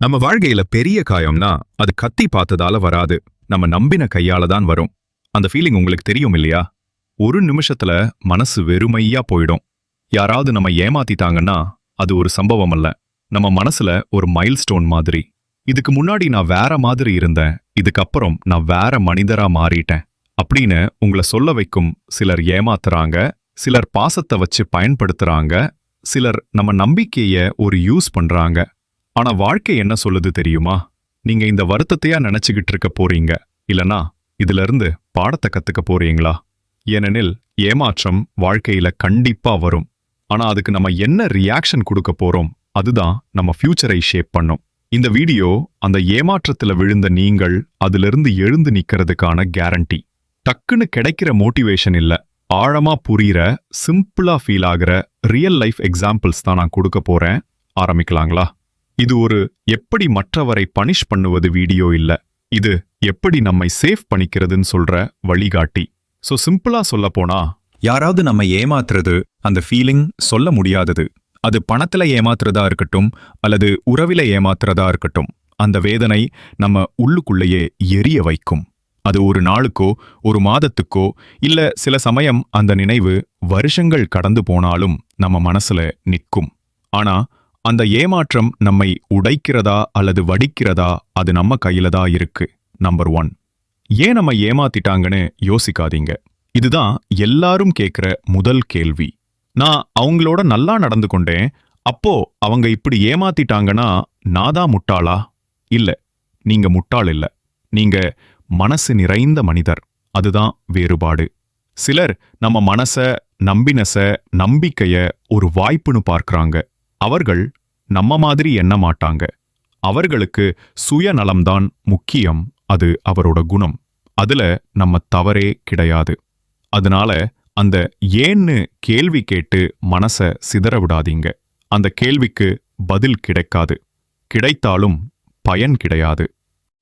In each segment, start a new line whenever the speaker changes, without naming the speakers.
நம்ம வாழ்க்கையில பெரிய காயம்னா அது கத்தி பார்த்ததால வராது. நம்ம நம்பின கையால தான் வரும். அந்த ஃபீலிங் உங்களுக்கு தெரியும் இல்லையா? ஒரு நிமிஷத்துல மனசு வெறுமையா போயிடும். யாராவது நம்ம ஏமாத்திட்டாங்கன்னா அது ஒரு சம்பவம் அல்ல. நம்ம மனசுல ஒரு மைல்ஸ்டோன் மாதிரி. இதுக்கு முன்னாடி நான் வேற மாதிரி இருந்தேன். இதுக்கப்புறம் நான் வேற மனிதரா மாறிட்டேன். அப்படின்னு உங்களை சொல்ல வைக்கும் சிலர் ஏமாத்துறாங்க. சிலர் பாசத்தை வச்சு பயன்படுத்துறாங்க. சிலர் நம்ம நம்பிக்கைய ஒரு யூஸ் பண்றாங்க. ஆனா வாழ்க்கை என்ன சொல்லுது தெரியுமா? நீங்க இந்த வருத்தத்தையா நினைச்சுக்கிட்டு இருக்க போறீங்க. இல்லனா இதுல இருந்து பாடத்தை கத்துக்க போறீங்களா? ஏனெனில் ஏமாற்றம் வாழ்க்கையில கண்டிப்பா வரும். ஆனா அதுக்கு நம்ம என்ன ரியாக்ஷன் கொடுக்க போறோம்? அதுதான் நம்ம ஃபியூச்சரை ஷேப் பண்ணும். இந்த வீடியோ அந்த ஏமாற்றத்துல விழுந்த நீங்கள் அதிலிருந்து எழுந்து நிக்கிறதுக்கான கேரண்டி டக்குன்னு கிடைக்கிற மோட்டிவேஷன் இல்ல. ஆழமா புரியிற சிம்பிளா ஃபீல் ஆகுற ரியல் லைஃப் எக்ஸாம்பிள்ஸ் தான் நான் கொடுக்க போறேன். ஆரம்பிக்கலாங்களா? இது ஒரு எப்படி மற்றவரை பனிஷ் பண்ணுவது வீடியோ இல்ல. இது எப்படி நம்மை சேஃப் பண்ணிக்கிறதுன்னு சொல்ற வழிகாட்டி. சோ சிம்பிளா சொல்ல போனா யாராவது நம்ம ஏமாத்துறது அந்த ஃபீலிங் சொல்ல முடியாதது. அது பணத்துல ஏமாத்துறதா இருக்கட்டும் அல்லது உறவில ஏமாத்துறதா இருக்கட்டும் அந்த வேதனை நம்ம உள்ளுக்குள்ளேயே எரிய வைக்கும். அது ஒரு நாளுக்கோ ஒரு மாதத்துக்கோ இல்ல சில சமயம் அந்த நினைவு வருஷங்கள் கடந்து போனாலும் நம்ம மனசுல நிற்கும். ஆனா அந்த ஏமாற்றம் நம்மை உடைக்கிறதா அல்லது வடிக்கிறதா அது நம்ம கையில தான் இருக்கு நம்பர் ஒன் ஏன் நம்ம ஏமாத்திட்டாங்கன்னு யோசிக்காதீங்க. இதுதான் எல்லாரும் கேக்குற முதல் கேள்வி. நான் அவங்களோட நல்லா நடந்து கொண்டேன் அப்போ அவங்க இப்படி ஏமாத்திட்டாங்கன்னா நான் தான் முட்டாளா? இல்ல நீங்க முட்டாள் இல்ல. நீங்க மனசு நிறைந்த மனிதர். அதுதான் வேறுபாடு. சிலர் நம்ம மனச நம்பினச நம்பிக்கைய ஒரு வாய்ப்புன்னு பார்க்கறாங்க. அவர்கள் நம்ம மாதிரி எண்ண மாட்டாங்க. அவர்களுக்கு சுயநலம்தான் முக்கியம். அது அவரோட குணம். அதுல நம்ம தவறே கிடையாது. அதனால அந்த ஏன்னு கேள்வி கேட்டு மனச சிதற விடாதீங்க. அந்த கேள்விக்கு பதில் கிடைக்காது. கிடைத்தாலும் பயன் கிடையாது.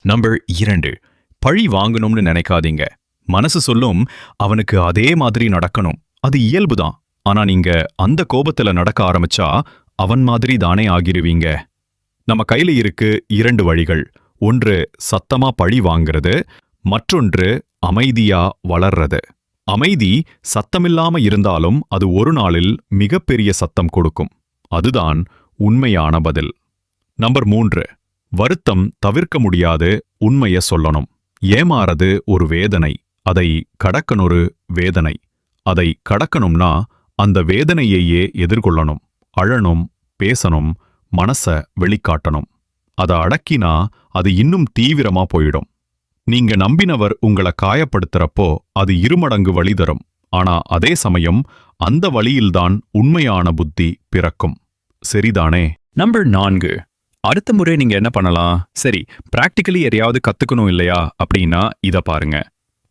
நம்பர் இரண்டு. பழி வாங்கணும்னு நினைக்காதீங்க. மனசு சொல்லும் அவனுக்கு அதே மாதிரி நடக்கணும். அது இயல்புதான். ஆனா நீங்க அந்த கோபத்துல நடக்க ஆரம்பிச்சா அவன் மாதிரி தானே ஆகிருவீங்க. நம்ம கையில இருக்கு இரண்டு வழிகள். ஒன்று சத்தமா பழி வாங்கிறது. மற்றொன்று அமைதியா வளர்றது. அமைதி சத்தமில்லாம இருந்தாலும் அது ஒரு நாளில் மிகப்பெரிய சத்தம் கொடுக்கும். அதுதான் உண்மையான பதில். நம்பர் மூன்று வருத்தம் தவிர்க்க முடியாது உண்மைய சொல்லணும். ஏமாறது ஒரு வேதனை அதை கடக்கனொரு வேதனை. அதை கடக்கணும்னா அந்த வேதனையையே எதிர்கொள்ளணும். அழணும் பேசணும் மனச வெளிக்காட்டணும். அத அடக்கினா அது இன்னும் தீவிரமா போயிடும். நீங்க நம்பினவர் உங்கள காயப்படுத்துறப்போ அது இருமடங்கு வழி தரும். ஆனா அதே சமயம் அந்த வழியில்தான் உண்மையான புத்தி பிறக்கும். சரிதானே?
நம்பர் நான்கு. அடுத்த முறை நீங்க என்ன பண்ணலாம்? சரி பிராக்டிக்கலி எதையாவது கத்துக்கணும் இல்லையா? அப்படின்னா இத பாருங்க.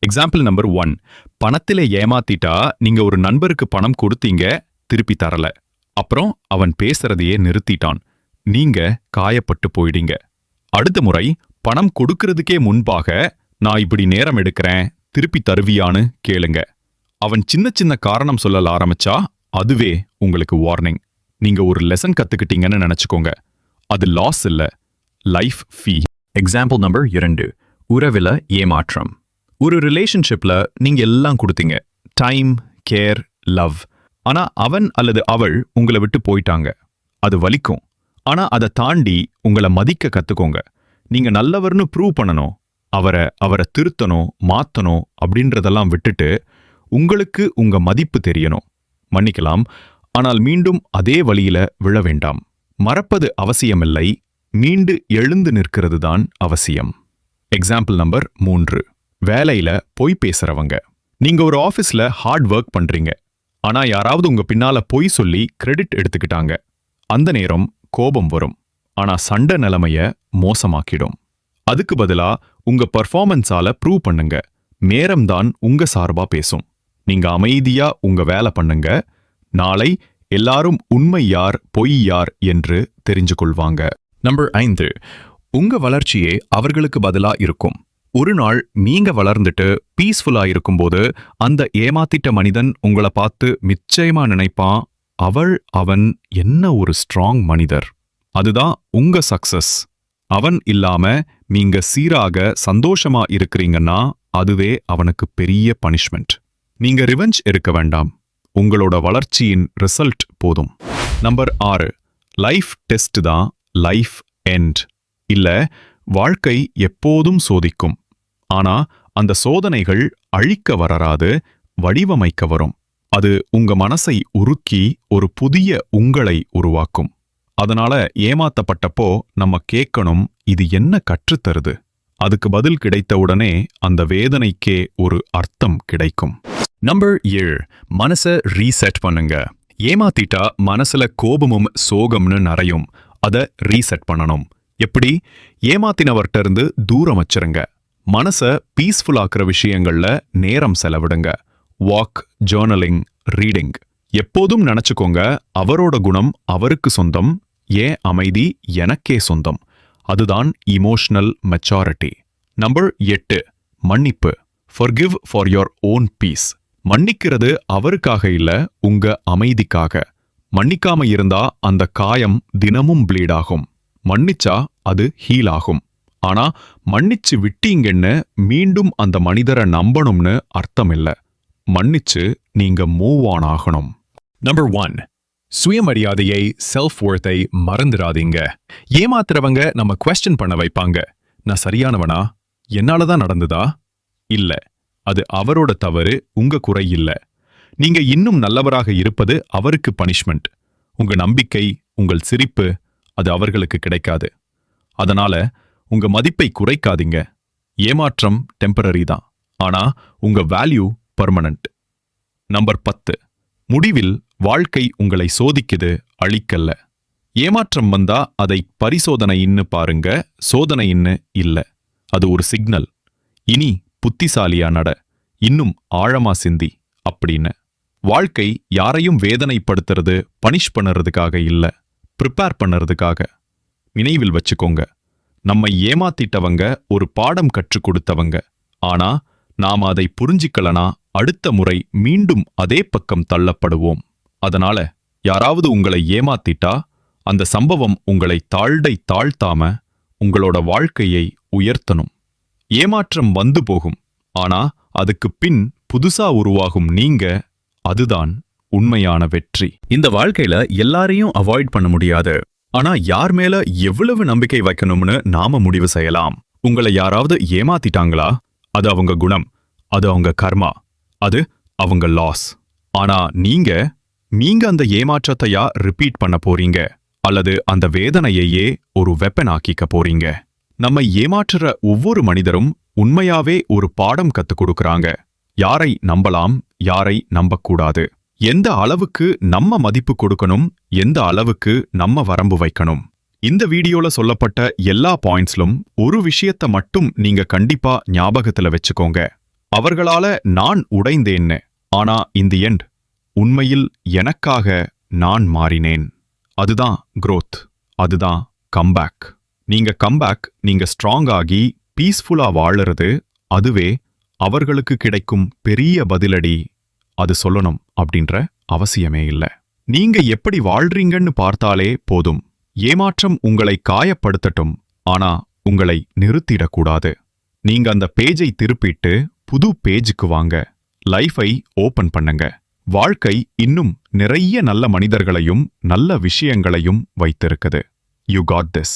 எக்ஸாம்பிள் நம்பர் ஒன் பணத்தில் ஏமாத்திட்டா நீங்க ஒரு நண்பருக்கு பணம் கொடுத்தீங்க திருப்பி தரல. அப்புறம் அவன் பேசுறதையே நிறுத்திட்டான். நீங்க காயப்பட்டு போயிடுங்க. அடுத்த முறை பணம் கொடுக்கறதுக்கே முன்பாக நான் இப்படி நேரம் எடுக்கிறேன் திருப்பி தருவியான்னு கேளுங்க. அவன் சின்ன சின்ன காரணம் சொல்லல ஆரம்பிச்சா அதுவே உங்களுக்கு வார்னிங் நீங்க ஒரு லெசன் கத்துக்கிட்டீங்கன்னு நினைச்சுக்கோங்க. அது லாஸ் இல்ல லைஃப் ஃபீ எக்ஸாம்பிள் நம்பர் இரண்டு உறவில ஏமாற்றம். ஒரு ரிலேஷன்ஷிப்ல நீங்க எல்லாம் கொடுத்தீங்க. டைம் கேர் லவ் ஆனா அவன் அல்லது அவள் உங்களை விட்டு போயிட்டாங்க. அது வலிக்கும். ஆனா அதை தாண்டி உங்களை மதிக்க கத்துக்கோங்க. நீங்க நல்லவர்னு ப்ரூவ் பண்ணணும். அவரை அவரை திருத்தணும் மாத்தணும் அப்படின்றதெல்லாம் விட்டுட்டு உங்களுக்கு உங்க மதிப்பு தெரியணும். மன்னிக்கலாம். ஆனால் மீண்டும் அதே வழியில விழ வேண்டாம். மறப்பது அவசியமில்லை. மீண்டு எழுந்து நிற்கிறது தான் அவசியம். எக்ஸாம்பிள் நம்பர் மூன்று. வேலையில பொய் பேசுறவங்க. நீங்க ஒரு ஆஃபீஸ்ல ஹார்ட் ஒர்க் பண்றீங்க. ஆனா யாராவது உங்க பின்னால பொய் சொல்லி கிரெடிட் எடுத்துக்கிட்டாங்க. அந்த நேரம் கோபம் வரும். ஆனா சண்டை நிலைமைய மோசமாக்கிடும். அதுக்கு பதிலா உங்க பர்ஃபார்மன்ஸால ப்ரூவ் பண்ணுங்க. நேரம்தான் உங்க சார்பா பேசும். நீங்க அமைதியா உங்க வேலை பண்ணுங்க. நாளை எல்லாரும் உண்மை யார் பொய் யார் என்று தெரிஞ்சு கொள்வாங்க நம்பர் ஐந்து. உங்க வளர்ச்சியே அவர்களுக்கு பதிலா இருக்கும். ஒரு நாள் நீங்க வளர்ந்துட்டு பீஸ்ஃபுல்லா இருக்கும்போது அந்த ஏமாத்திட்ட மனிதன் உங்களை பார்த்து நிச்சயமா நினைப்பான் அவள் அவன் என்ன ஒரு ஸ்ட்ராங் மனிதர். அதுதான் உங்க சக்சஸ்
அவன் இல்லாம நீங்க சீராக சந்தோஷமா இருக்கிறீங்கன்னா அதுவே அவனுக்கு பெரிய பனிஷ்மெண்ட் நீங்க ரிவெஞ்ச் இருக்க வேண்டாம். உங்களோட வளர்ச்சியின் ரிசல்ட் போதும். நம்பர் ஆறு. லைஃப் டெஸ்ட் தான் லைஃப் எண்ட் இல்ல வாழ்க்கை எப்போதும் சோதிக்கும். ஆனா அந்த சோதனைகள் அழிக்க வரராது வடிவமைக்க வரும். அது உங்க மனசை உருக்கி ஒரு புதிய உங்களை உருவாக்கும். அதனால ஏமாத்தப்பட்டப்போ நம்ம கேட்கணும் இது என்ன கற்றுத்தருது? அதுக்கு பதில் கிடைத்தவுடனே அந்த வேதனைக்கே ஒரு அர்த்தம் கிடைக்கும். நம்பர் ஏழு மனச ரீசெட் பண்ணுங்க. ஏமாத்திட்டா மனசுல கோபமும் சோகம்னு நிறையும் அத ரீசெட் பண்ணணும். எப்படி? ஏமாத்தினவர்கிட்ட இருந்து தூரம் வச்சிருங்க. மனச பீஸ்ஃபுல்லாக்குற விஷயங்கள்ல நேரம் செலவிடுங்க. வாக் ஜேர்னலிங் ரீடிங் எப்போதும் நினச்சிக்கோங்க அவரோட குணம் அவருக்கு சொந்தம் ஏன் அமைதி எனக்கே சொந்தம். அதுதான் இமோஷனல் மெச்சாரிட்டி நம்பர் எட்டு மன்னிப்பு. Forgive for your own peace மன்னிக்கிறது அவருக்காக இல்ல உங்க அமைதிக்காக. மன்னிக்காம இருந்தா அந்த காயம் தினமும் ப்ளீட் ஆகும். மன்னிச்சா அது ஹீல் ஆகும். ஆனா மன்னிச்சு விட்டீங்கன்னு மீண்டும் அந்த மனிதரை நம்பணும்னு அர்த்தம் இல்ல மன்னிச்சு நீங்க மூவ் ஆன் ஆகணும்.
நம்பர் ஒன் சுயமரியாதையை செல்ஃப் ஒர்த்தை மறந்துடாதீங்க. ஏமாத்துறவங்க நம்ம கொஸ்டின் பண்ண வைப்பாங்க. நான் சரியானவனா? என்னால தான் நடந்ததா? இல்ல. அது அவரோட தவறு உங்க குறை இல்ல. நீங்க இன்னும் நல்லவராக இருப்பது அவருக்கு பனிஷ்மெண்ட் உங்க நம்பிக்கை உங்கள் சிரிப்பு அது அவர்களுக்கு கிடைக்காது. அதனால உங்க மதிப்பை குறைக்காதீங்க. ஏமாற்றம் டெம்பரரி தான். ஆனா உங்க வேல்யூ பர்மனன்ட் நம்பர் பத்து. முடிவில் வாழ்க்கை உங்களை சோதிக்குது அழிக்கல்ல. ஏமாற்றம் வந்தா அதை பரிசோதனைன்னு பாருங்க சோதனைன்னு இல்ல. அது ஒரு சிக்னல் இனி புத்திசாலியா நட. இன்னும் ஆழமா சிந்தி அப்படின்னு. வாழ்க்கை யாரையும் வேதனைப்படுத்துறது பனிஷ் பண்ணுறதுக்காக இல்ல. ப்ரிப்பேர் பண்ணுறதுக்காக. நினைவில் வச்சுக்கோங்க. நம்மை ஏமாத்திட்டவங்க ஒரு பாடம் கற்றுக் கொடுத்தவங்க. ஆனா நாம அதை புரிஞ்சிக்கலனா அடுத்த முறை மீண்டும் அதே பக்கம் தள்ளப்படுவோம். அதனால யாராவது உங்களை ஏமாத்திட்டா அந்த சம்பவம் உங்களை தாழ்டை தாழ்த்தாம உங்களோட வாழ்க்கையை உயர்த்தணும். ஏமாற்றம் வந்து போகும். ஆனா அதுக்கு பின் புதுசா உருவாகும் நீங்க அதுதான் உண்மையான வெற்றி. இந்த வாழ்க்கையில எல்லாரையும் அவாய்ட் பண்ண முடியாது. ஆனா யார் மேல எவ்வளவு நம்பிக்கை வைக்கணும்னு நாம முடிவு செய்யலாம். உங்களை யாராவது ஏமாத்திட்டாங்களா? அது அவங்க குணம். அது அவங்க கர்மா. அது அவங்க லாஸ் ஆனா நீங்க நீங்க அந்த ஏமாற்றத்தையா ரிப்பீட் பண்ண போறீங்க. அல்லது அந்த வேதனையையே ஒரு வெப்பன் ஆக்கிக்க போறீங்க. நம்ம ஏமாற்றுற ஒவ்வொரு மனிதரும் உண்மையாவே ஒரு பாடம் கத்துக் கொடுக்கறாங்க. யாரை நம்பலாம் யாரை நம்பக்கூடாது. எந்த அளவுக்கு நம்ம மதிப்பு கொடுக்கணும் எந்த அளவுக்கு நம்ம வரம்பு வைக்கணும். இந்த வீடியோல சொல்லப்பட்ட எல்லா பாயிண்ட்ஸ்லும் ஒரு விஷயத்த மட்டும் நீங்க கண்டிப்பா ஞாபகத்துல வச்சுக்கோங்க. அவர்களால நான் உடைந்தேன்னு ஆனா இந்த எண்ட் உண்மையில் எனக்காக நான் மாறினேன். அதுதான் குரோத் அதுதான் கம்பேக் நீங்க கம்பேக் நீங்க ஸ்ட்ராங் ஆகி பீஸ்ஃபுல்லா வாழறது அதுவே அவர்களுக்கு கிடைக்கும் பெரிய பதிலடி அது சொல்லணும் அப்படின்ற அவசியமே இல்ல. நீங்க எப்படி வாழ்றீங்கன்னு பார்த்தாலே போதும். ஏமாற்றம் உங்களை காயப்படுத்தட்டும் ஆனா உங்களை நிறுத்திடக்கூடாது. நீங்க அந்த பேஜை திருப்பிட்டு புது பேஜுக்கு வாங்க. லைஃபை ஓபன் பண்ணுங்க. வாழ்க்கை இன்னும் நிறைய நல்ல மனிதர்களையும் நல்ல விஷயங்களையும் வைத்திருக்குது. You got this